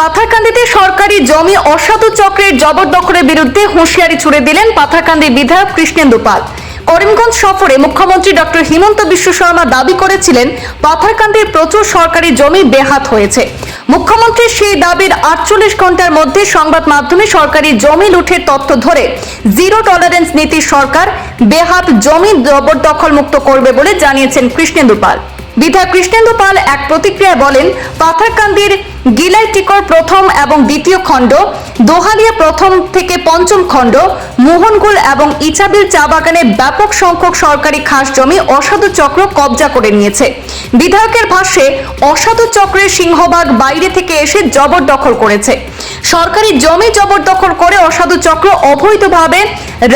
পাথারকান্দিতে সরকারি জমি অসাধু চক্রের জবরদখলের বিরুদ্ধে হুঁশিয়ারি ছুড়ে দিলেন পাথারকান্দি বিধায়ক কৃষ্ণেন্দু পাল। করিমগঞ্জ সফরে মুখ্যমন্ত্রী ডক্টর হিমন্ত বিশ্ব শর্মা দাবি করেছিলেন, পাথারকান্দির প্রচুর সরকারি জমি বেহাত হয়েছে। মুখ্যমন্ত্রীর সেই দাবির আটচল্লিশ ঘণ্টার মধ্যে সংবাদ মাধ্যমে সরকারি জমি লুঠের তথ্য ধরে জিরো টলারেন্স নীতির সরকার বেহাত জমি জবরদখল মুক্ত করবে বলে জানিয়েছেন কৃষ্ণেন্দু পাল। বিধায়ক কৃষ্ণেন্দু পাল এক প্রতিক্রিয়ায় বলেন, পাথারকান্দির গিলাই টিকর প্রথম এবং দ্বিতীয় খণ্ড, দোহালিয়া প্রথম থেকে পঞ্চম খণ্ড, মোহনগুল এবং ইচাবিল চা বাগানে ব্যাপক সংখ্যক সরকারি খাস জমি অসাধু চক্র কবজা করে নিয়েছে। বিধায়কের ভাষ্যে, অসাধু চক্রের সিংহভাগ বাইরে থেকে এসে জবরদখল করেছে। সরকারি জমি জবরদখল করে অসাধু চক্র অবৈধভাবে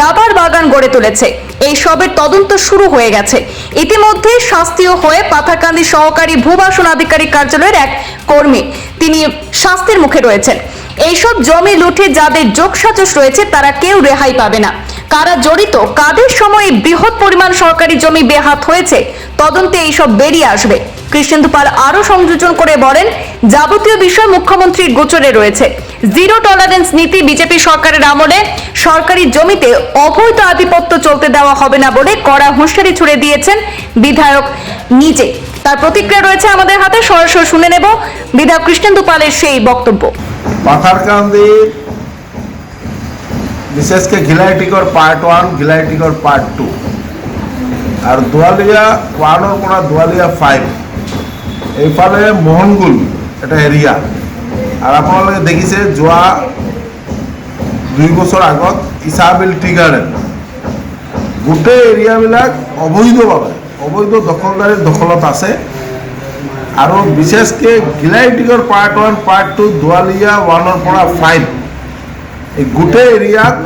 রাবার বাগান গড়ে তুলেছে। এই সবের তদন্ত শুরু হয়ে গেছে। ইতিমধ্যে শাস্তিও হয়ে পাথারকান্দি সহকারী ভূবাসন আধিকারিক কার্যালয়ের এক কর্মী। তিনি শাস্তির মুখে রয়েছেন। এইসব জমি লুঠে যাদের যোগসাজস রয়েছে, তারা কেউ রেহাই পাবে না। কারা জড়িত, কাদের সময় বৃহৎ পরিমাণ সরকারি জমি বেহাত হয়েছে, তদন্তে এইসব বেরিয়ে আসবে। কৃষ্ণেন্দু পাল আরও সংযোজন করে বলেন, যাবতীয় বিষয় মুখ্যমন্ত্রীর গোচরে রয়েছে। জিরো টলারেন্স নীতি বিজেপি সরকারের আমলে সরকারি জমিতে অবৈধ আধিপত্য চলতে দেওয়া হবে না বলে কড়া হুঁশিয়ারি ছুড়ে দিয়েছেন বিধায়ক নিজে। তার প্রতিক্রিয়া রয়েছে আমাদের হাতে। সরাসরি শুনে নেব বিধায়ক কৃষ্ণেন্দু পালের সেই বক্তব্য। পাথারকান্দির বিশেষ করে Ghilaitikar part one Ghilaitikar part two আর দোয়ালিয়া ওয়ানৰ পৰা দোৱালিয়া ফাইভ এইফালে মোহনগুল, এটা এৰিয়া আৰু আপোনালোকে দেখিছে যোৱা দুই বছৰ আগত ইছাবিল টি গাৰ্ডেন গোটেই এৰিয়াবিলাক অবৈধভাৱে অবৈধ দখলদাৰীৰ দখলত আছে। আৰু বিশেষকৈ Gilaitikar part one part two Doaliya ওৱানৰ পৰা ফাইভ এই গোটেই এৰিয়াত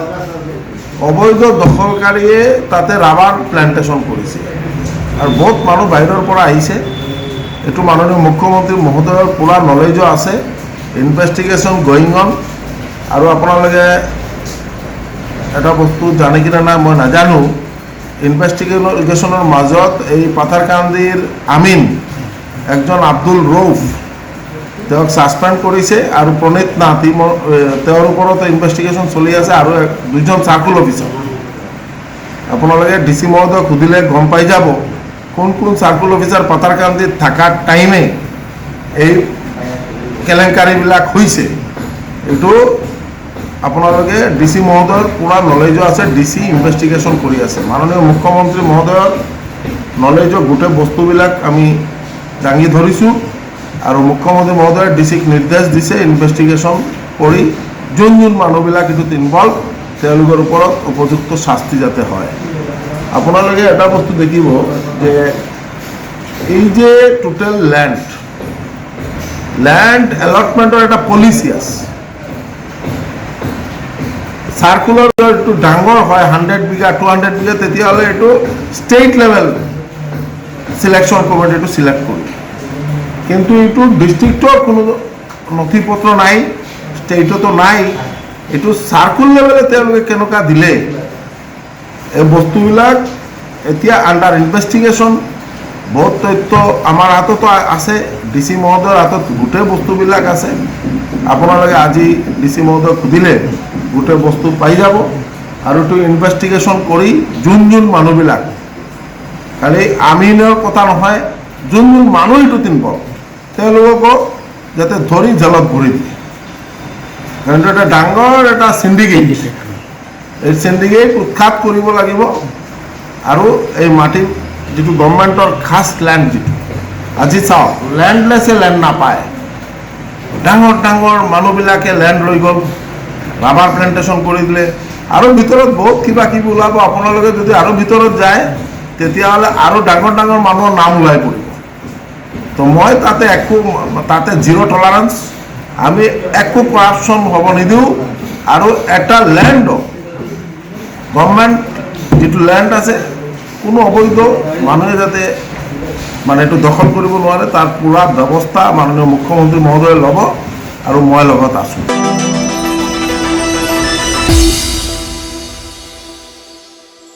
অবৈধ দখলকাৰীয়ে তাতে ৰাবাৰ প্লেণ্টেশ্যন কৰিছে। আৰু বহুত মানুহ বাহিৰৰ পৰা আহিছে। এইটো মাননীয় মুখ্যমন্ত্ৰী মহোদয়ৰ পূৰা নলেজো আছে। ইনভেষ্টিগেশ্যন গয়িং অন আৰু আপোনালোকে এটা বস্তু জানে কিনে নাই মই নাজানো। ইনভেষ্টিগেশ্যনৰ মাজত এই পাথাৰকান্দিৰ আমিন, একজন আব্দুল ৰৌফ তেওঁক ছাছপেণ্ড কৰিছে আৰু প্ৰণীত নাথ তেওঁৰ ওপৰতো ইনভেষ্টিগেশ্যন চলি আছে আৰু দুইজন চাৰ্কুল অফিচাৰ। আপোনালোকে ডি চি মহোদয়ক সুধিলে গম পাই যাব কোন কোন চাৰ্কুল অফিচাৰ পাথাৰকান্দিত থকাৰ টাইমে এই কেলেংকাৰীবিলাক হৈছে। এইটো আপোনালোকে ডি চি মহোদয়ৰ পূৰা নলেজো আছে ডি চি ইনভেষ্টিগেশ্যন কৰি আছে। মাননীয় মুখ্যমন্ত্ৰী মহোদয়ৰ নলেজৰ গোটেই বস্তুবিলাক আমি দাঙি ধৰিছোঁ আৰু মুখ্যমন্ত্ৰী মহোদয়ে ডি চিক নিৰ্দেশ দিছে ইনভেষ্টিগেশ্যন কৰি যোন যোন মানুহবিলাক এইটোত ইনভলভ তেওঁলোকৰ ওপৰত উপযুক্ত শাস্তি যাতে হয়। আপোনালোকে এটা বস্তু দেখিব যে এই যে টোটেল লেণ্ড লেণ্ড এলটমেণ্টৰ এটা পলিচি আছে। চাৰ্কুলাৰ এইটো ডাঙৰ হয় hundred bigha two hundred bigha, তেতিয়াহ'লে এইটো ষ্টেট লেভেল চিলেকশ্যন কমিটি এইটো চিলেক্ট কৰিব কিন্তু এইটো ডিষ্ট্ৰিক্টৰ কোনো নথি পত্ৰ নাই ষ্টেটতো নাই, এইটো চাৰ্কুল লেভেলে তেওঁলোকে কেনেকুৱা দিলে? এই বস্তুবিলাক এতিয়া আণ্ডাৰ ইনভেষ্টিগেশ্যন বহুত তথ্য আমাৰ হাততো আছে ডি চি মহোদয়ৰ হাতত গোটেই বস্তুবিলাক আছে। আপোনালোকে আজি ডি চি মহোদয়ক সুধিলে গোটেই বস্তু পাই যাব আৰু এইটো ইনভেষ্টিগেশ্যন কৰি যোন যোন মানুহবিলাক। খালি আমিনৰ কথা নহয় যোন যোন মানুহ এইটো তিনবৰ তেওঁলোককো যাতে ধৰি জেলত ভৰি দিয়ে। কাৰণ এটা ডাঙৰ এটা চিণ্ডিকেট এই চিণ্ডিকেট উৎখাত কৰিব লাগিব আৰু এই মাটি যিটো গভৰ্ণমেণ্টৰ খাছ লেণ্ড যিটো আজি চাওক লেণ্ডলেছে লেণ্ড নাপায়। ডাঙৰ ডাঙৰ মানুহবিলাকে লেণ্ড লৈ গ'ল। ৰাবাৰ প্লেণ্টেশ্যন কৰি দিলে আৰু ভিতৰত বহুত কিবা কিবি ওলাব। আপোনালোকে যদি আৰু ভিতৰত যায়, তেতিয়াহ'লে আৰু ডাঙৰ ডাঙৰ মানুহৰ নাম ওলাই পৰিব। তো মই তাতে একো, তাতে জিৰ' টলাৰেঞ্চ আমি একো কৰাপশ্যন হ'ব নিদিওঁ। আৰু এটা লেণ্ডক গভৰ্ণমেণ্ট যিটো লেণ্ড আছে, কোনো অবৈধ মানুহে যাতে মানে এইটো দখল কৰিব নোৱাৰে, তাৰ পূৰা ব্যৱস্থা মাননীয় মুখ্যমন্ত্ৰী মহোদয়ে ল'ব আৰু মই লগত আছোঁ।